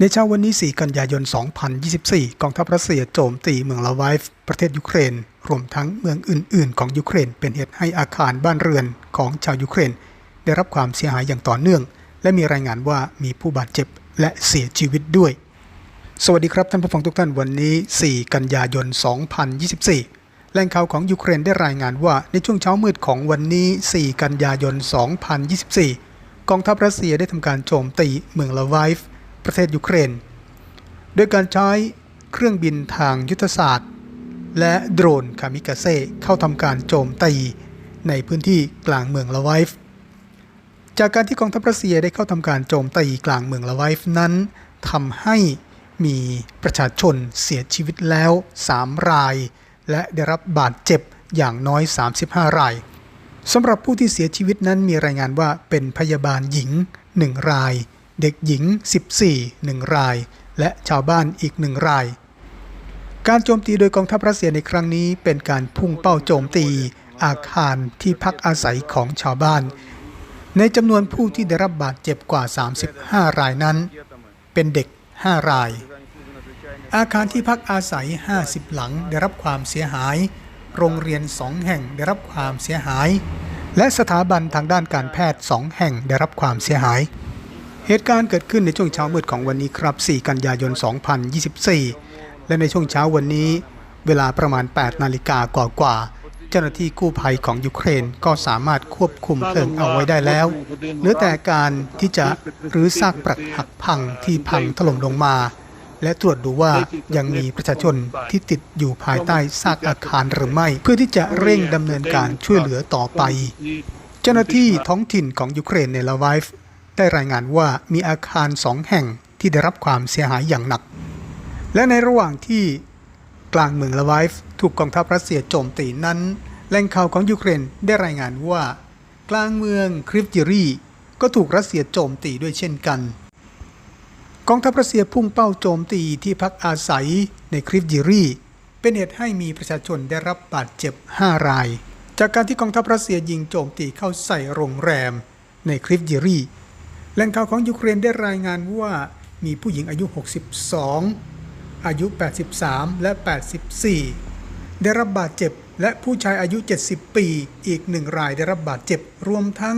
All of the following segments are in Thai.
ในเช้าวันนี้ 4 กันยายน 2024 กองทัพรัสเซียโจมตีเมืองลาไวฟ์ประเทศยูเครน รวมทั้งเมืองอื่น ๆ ของยูเครน เป็นเหตุให้อาคารบ้านเรือนของชาวยูเครน ได้รับความเสียหายอย่างต่อเนื่อง และมีรายงานว่ามีผู้บาดเจ็บและเสียชีวิตด้วย สวัสดีครับท่านผู้ฟังทุกท่านวันนี้ 4 กันยายน 2024 แหล่งข่าวของยูเครนได้รายงานว่าในช่วงเช้ามืดของวันนี้ 4 กันยายน 2024 กองทัพรัสเซียได้ทำการโจมตีเมืองลาไวฟ์ ประเทศยูเครน โดยการใช้เครื่องบินทางยุทธศาสตร์ และโดรนคามิกาเซ่เข้าทำการโจมตีในพื้นที่กลางเมืองลาไวฟ์จากการที่กองทัพรัสเซียได้เข้าทำการโจมตีกลางเมืองลาไวฟ์นั้นทำให้มีประชาชนเสียชีวิตแล้ว 3 ราย และได้รับบาดเจ็บอย่างน้อย 35 รายสำหรับผู้ที่เสียชีวิตนั้นมีรายงานว่าเป็นพยาบาลหญิง 1 ราย เด็กหญิง 14 1 ราย และชาวบ้านอีก1ราย การโจมตีโดยกองทัพรัสเซียในครั้งนี้เป็นการพุ่งเป้าโจมตีอาคารที่พักอาศัยของชาวบ้าน ในจำนวนผู้ที่ได้รับบาดเจ็บกว่า 35 รายนั้น เป็นเด็ก 5 ราย อาคารที่พักอาศัย 50 หลังได้รับความเสียหาย โรงเรียน2แห่งได้รับความเสียหาย และสถาบันทางด้านการแพทย์2แห่งได้รับความเสียหาย เหตุการณ์เกิดขึ้นในช่วงเช้ามืดของวันนี้ครับ 4 กันยายน 2024 และในช่วงเช้าวันนี้ เวลาประมาณ 8 นาฬิกากว่าๆเจ้าหน้าที่กู้ภัยของยูเครนก็สามารถควบคุมเพลิงเอาไว้ได้แล้ว เหลือแต่การที่จะรื้อซากปรักหักพังที่พังถล่มลงมา และตรวจดูว่ายังมีประชาชนที่ติดอยู่ภายใต้ซากอาคารหรือไม่ เพื่อที่จะเร่งดำเนินการช่วยเหลือต่อไป เจ้าหน้าที่ท้องถิ่นของยูเครนในลาไวฟ์ ได้รายงานว่ามีอาคารสองแห่งที่ได้รับความเสียหายอย่างหนัก และในระหว่างที่กลางเมืองลาวฟ์ถูกกองทัพรัสเซียโจมตีนั้นแหล่งข่าวของยูเครนได้รายงานว่า กลางเมืองคริฟจิรีก็ถูกรัสเซียโจมตีด้วยเช่นกัน กองทัพรัสเซียพุ่งเป้าโจมตีที่พักอาศัยในคริฟจิรีเป็นเหตุให้มีประชาชนได้รับบาดเจ็บ 5 ราย จากการที่กองทัพรัสเซียยิงโจมตีเข้าใส่โรงแรมในคริฟจิรี แหล่งข่าวของยูเครนได้รายงานว่ามีผู้หญิงอายุ 62 อายุ 83 และ 84 ได้รับบาดเจ็บ และผู้ชายอายุ 70 ปี อีกหนึ่งรายได้รับบาดเจ็บ รวมทั้ง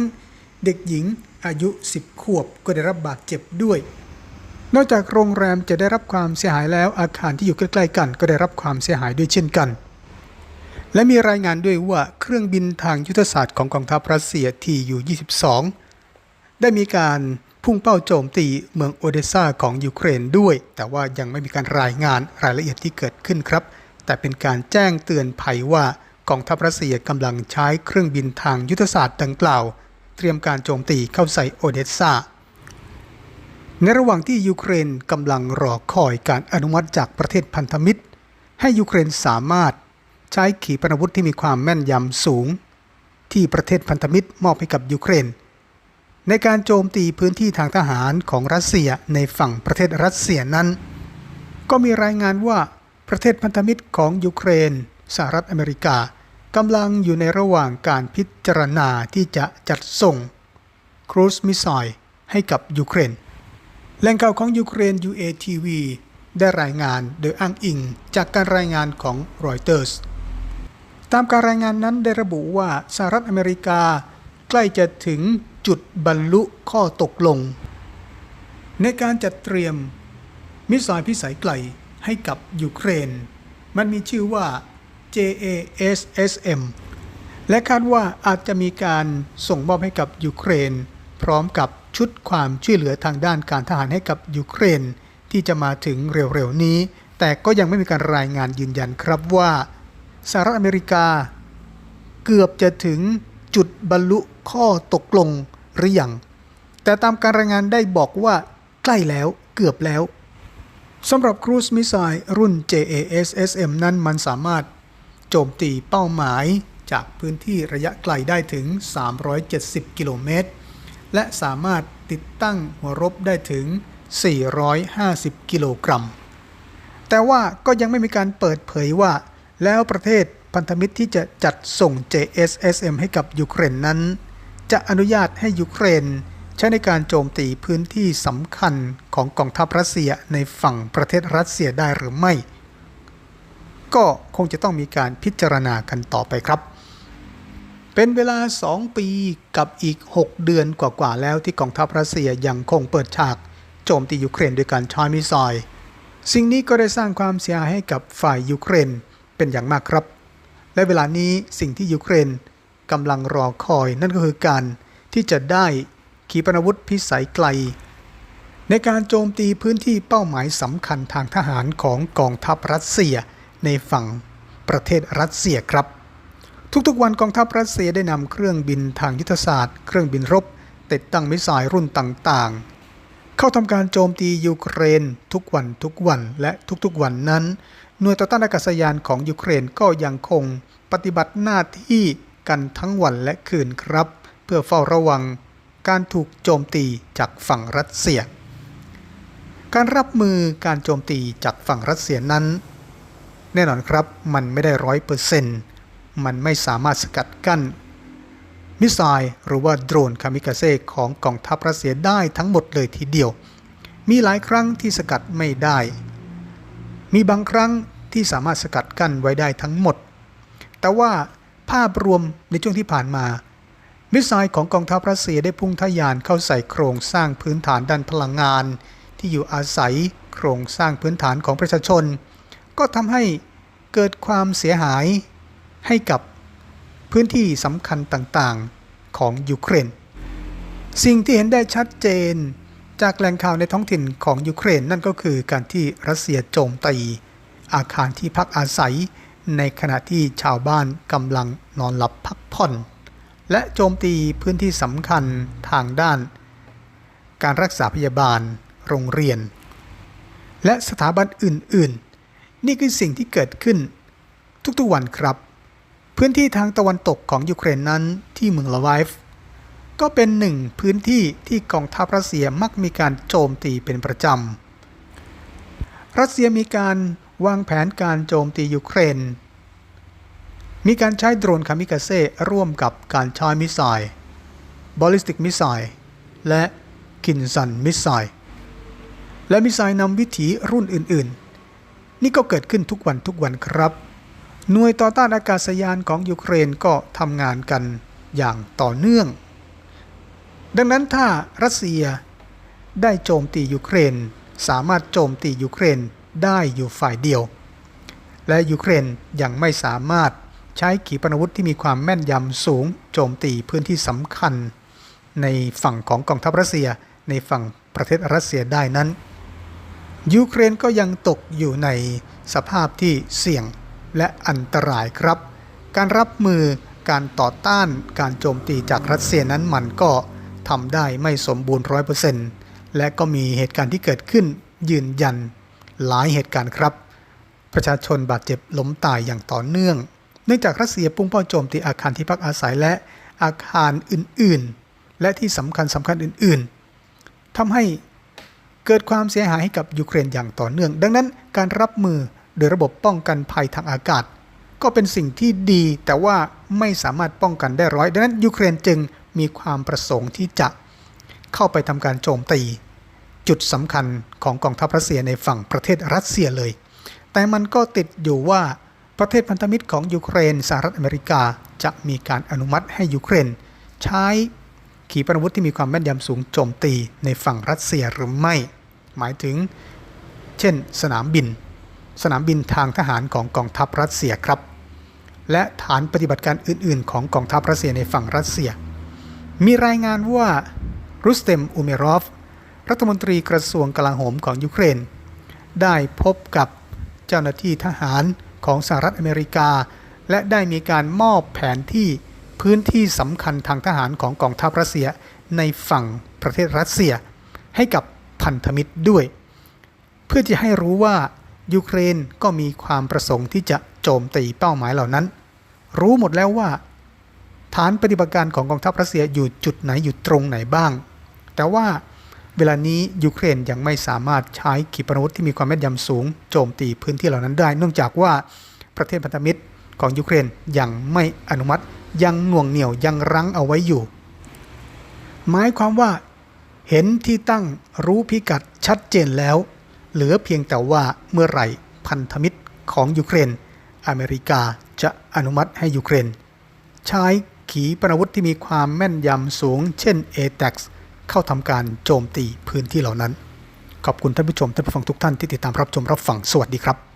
เด็กหญิงอายุ 10 ขวบก็ได้รับบาดเจ็บด้วย นอกจากโรงแรมจะได้รับความเสียหายแล้วอาคารที่อยู่ใกล้ๆกัน ก็ได้รับความเสียหายด้วยเช่นกัน และมีรายงานด้วยว่าเครื่องบินทางยุทธศาสตร์ของกองทัพรัสเซียที่อยู่22 ได้มีการพุ่งเป้าโจมตีเมืองโอเดซาของยูเครนด้วย แต่ว่ายังไม่มีการรายงานรายละเอียดที่เกิดขึ้นครับ แต่เป็นการแจ้งเตือนภัยว่ากองทัพรัสเซียกำลังใช้เครื่องบินทางยุทธศาสตร์ดังกล่าว เตรียมการโจมตีเข้าใส่โอเดซาในระหว่างที่ยูเครนกำลังรอคอยการอนุมัติจากประเทศพันธมิตร ให้ยูเครนสามารถใช้ขีปนาวุธที่มีความแม่นยำสูง ที่ประเทศพันธมิตรมอบให้กับยูเครน ในการโจมตีพื้นที่ทางทหารของรัสเซียในฝั่งประเทศรัสเซียนั้น ก็มีรายงานว่าประเทศพันธมิตรของยูเครนสหรัฐอเมริกากำลังอยู่ในระหว่างการพิจารณาที่จะจัดส่งครูซมิสไซล์ให้กับยูเครนแหล่งข่าวของยูเครน UATV ได้รายงานโดยอ้างอิงจากการรายงานของรอยเตอร์สตามการรายงานนั้นได้ระบุว่าสหรัฐอเมริกาใกล้จะถึง จุดบรรลุข้อตกลง ในการจัดเตรียม มิสไซล์พิสัยไกลให้กับยูเครน มันมีชื่อว่า JASSM และคาดว่าอาจจะมีการส่งมอบให้กับยูเครน พร้อมกับชุดความช่วยเหลือทางด้านการทหารให้กับยูเครน ที่จะมาถึงเร็วๆนี้ แต่ก็ยังไม่มีการรายงานยืนยันครับว่าสหรัฐอเมริกา เกือบจะถึง จุดบรรลุข้อตกลงหรือยังแต่ตามการรายงานได้บอกว่าใกล้แล้วเกือบแล้วสำหรับครูซมิสไซล์รุ่น JASSM นั้นมันสามารถโจมตีเป้าหมายจากพื้นที่ระยะไกลได้ถึง 370 กิโลเมตร และสามารถติดตั้งหัวรบได้ถึง 450 กิโลกรัม แต่ว่าก็ยังไม่มีการเปิดเผยว่า แล้วประเทศ พันธมิตรที่จะจัดส่ง JSSM ให้กับยูเครนนั้น จะอนุญาตให้ยูเครนใช้ในการโจมตีพื้นที่สำคัญของกองทัพรัสเซียในฝั่งประเทศรัสเซียได้หรือไม่ ก็คงจะต้องมีการพิจารณากันต่อไปครับ เป็นเวลา 2 ปีกับอีก 6 เดือนกว่าๆแล้วที่กองทัพรัสเซียยังคงเปิดฉาก โจมตียูเครนด้วยการใช้มิสไซล์สิ่งนี้ก็ได้สร้างความเสียหายให้กับฝ่ายยูเครนเป็นอย่างมากครับ และเวลานี้สิ่งที่ยูเครนกำลังรอคอย นั่นก็คือการที่จะได้ขีปนาวุธพิสัยไกล ในการโจมตีพื้นที่เป้าหมายสำคัญทางทหารของกองทัพรัสเซียในฝั่งประเทศรัสเซียครับ ทุกๆวันกองทัพรัสเซียได้นำเครื่องบินทางยุทธศาสตร์ เครื่องบินรบ ติดตั้งมิสไซล์รุ่นต่างๆ เข้าทำการโจมตียูเครนทุกวันทุกวันและทุกๆวันนั้น หน่วยต่อต้านอากาศยานของยูเครนก็ยังคงปฏิบัติหน้าที่กันทั้งวันและคืนครับ เพื่อเฝ้าระวังการถูกโจมตีจากฝั่งรัสเซีย การรับมือการโจมตีจากฝั่งรัสเซียนั้น แน่นอนครับมันไม่ได้ร้อยเปอร์เซ็นต์มันไม่สามารถสกัดกั้น มิสไซล์หรือว่าโดรนคามิกาเซ่ของกองทัพรัสเซียได้ทั้งหมดเลยทีเดียว มีหลายครั้งที่สกัดไม่ได้ มีบางครั้งที่สามารถสกัดกั้นไว้ได้ทั้งหมด แต่ว่าภาพรวมในช่วงที่ผ่านมา มิสไซล์ของกองทัพรัสเซียได้พุ่งทะยานเข้าใส่โครงสร้างพื้นฐานด้านพลังงาน ที่อยู่อาศัยโครงสร้างพื้นฐานของประชาชน ก็ทำให้เกิดความเสียหายให้กับพื้นที่สำคัญต่างๆของยูเครน สิ่งที่เห็นได้ชัดเจน จากแหล่งข่าวในท้องถิ่นของยูเครนนั่นก็คือการที่รัสเซียโจมตี อาคารที่พักอาศัย ในขณะที่ชาวบ้านกำลังนอนหลับพักผ่อน และโจมตีพื้นที่สำคัญทางด้าน การรักษาพยาบาล โรงเรียน และสถาบันอื่น ๆ นี่คือสิ่งที่เกิดขึ้น ทุกๆวันครับ พื้นที่ทางตะวันตกของยูเครนนั้นที่เมืองลาไวฟ์ ก็เป็นหนึ่งพื้นที่ที่กองทัพรัสเซียมักมีการโจมตีเป็นประจำ รัสเซียมีการวางแผนการโจมตียูเครน มีการใช้โดรนคามิกาเซ่ร่วมกับการใช้มิสไซล์บอลิสติกมิสไซล์และกินซันมิสไซล์และมิสไซล์นำวิถีรุ่นอื่นๆ นี่ก็เกิดขึ้นทุกวันทุกวันครับ หน่วยต่อต้านอากาศยานของยูเครนก็ทำงานกันอย่างต่อเนื่อง ดังนั้นถ้ารัสเซียได้โจมตียูเครน สามารถโจมตียูเครนได้อยู่ฝ่ายเดียว และยูเครนยังไม่สามารถใช้ขีปนาวุธที่มีความแม่นยำสูงโจมตีพื้นที่สำคัญ ในฝั่งของกองทัพรัสเซียในฝั่งประเทศรัสเซียได้นั้น ยูเครนก็ยังตกอยู่ในสภาพที่เสี่ยงและอันตรายครับ การรับมือการต่อต้านการโจมตีจากรัสเซียนั้นมันก็ ทำได้ไม่สมบูรณ์ร้อยเปอร์เซ็นต์และก็มีเหตุการณ์ที่เกิดขึ้นยืนยันหลายเหตุการณ์ครับ ประชาชนบาดเจ็บล้มตายอย่างต่อเนื่อง เนื่องจากรัสเซียพุ่งเป้าโจมตีอาคารที่พักอาศัยและอาคารอื่นๆ และที่สำคัญสำคัญอื่นๆทำให้เกิดความเสียหายให้กับยูเครนอย่างต่อเนื่อง ดังนั้นการรับมือโดยระบบป้องกันภัยทางอากาศ ก็เป็นสิ่งที่ดีแต่ว่าไม่สามารถป้องกันได้ร้อย ดังนั้นยูเครนจึง มีความประสงค์ที่จะเข้าไปทำการโจมตี จุดสำคัญของกองทัพรัสเซียในฝั่งประเทศรัสเซียเลย แต่มันก็ติดอยู่ว่าประเทศพันธมิตรของยูเครนสหรัฐอเมริกาจะมีการอนุมัติให้ยูเครน ใช้ขีปนาวุธที่มีความแม่นยำสูงโจมตีในฝั่งรัสเซียหรือไม่ หมายถึง เช่น สนามบิน สนามบินทางทหารของกองทัพรัสเซียครับ และฐานปฏิบัติการอื่น ๆ ของกองทัพรัสเซียในฝั่งรัสเซีย มีรายงานว่ารุสเตมอุเมรอฟ รัฐมนตรีกระทรวงกลาโหมของยูเครน ได้พบกับเจ้าหน้าที่ทหารของสหรัฐอเมริกา และได้มีการมอบแผนที่พื้นที่สำคัญทางทหารของกองทัพรัสเซียในฝั่งประเทศรัสเซีย ให้กับพันธมิตรด้วย เพื่อจะให้รู้ว่ายูเครนก็มีความประสงค์ที่จะโจมตีเป้าหมายเหล่านั้น รู้หมดแล้วว่า ฐานปฏิบัติการของกองทัพรัสเซียอยู่จุดไหนอยู่ตรงไหนบ้าง แต่ว่าเวลานี้ยูเครนยังไม่สามารถใช้ขีปนาวุธที่มีความแม่นยำสูงโจมตีพื้นที่เหล่านั้นได้ เนื่องจากว่าประเทศพันธมิตรของยูเครนยังไม่อนุมัติยังหน่วงเหนี่ยวยังรั้งเอาไว้อยู่ หมายความว่าเห็นที่ตั้งรู้พิกัดชัดเจนแล้ว เหลือเพียงแต่ว่าเมื่อไหร่พันธมิตรของยูเครน อเมริกาจะอนุมัติให้ยูเครน ใช้ ขีปนาวุธที่มีความแม่นยำสูง เช่น ATAX เข้าทำการโจมตีพื้นที่เหล่านั้น ขอบคุณท่านผู้ชมท่านผู้ฟังทุกท่านที่ติดตามรับชมรับฟังสวัสดีครับ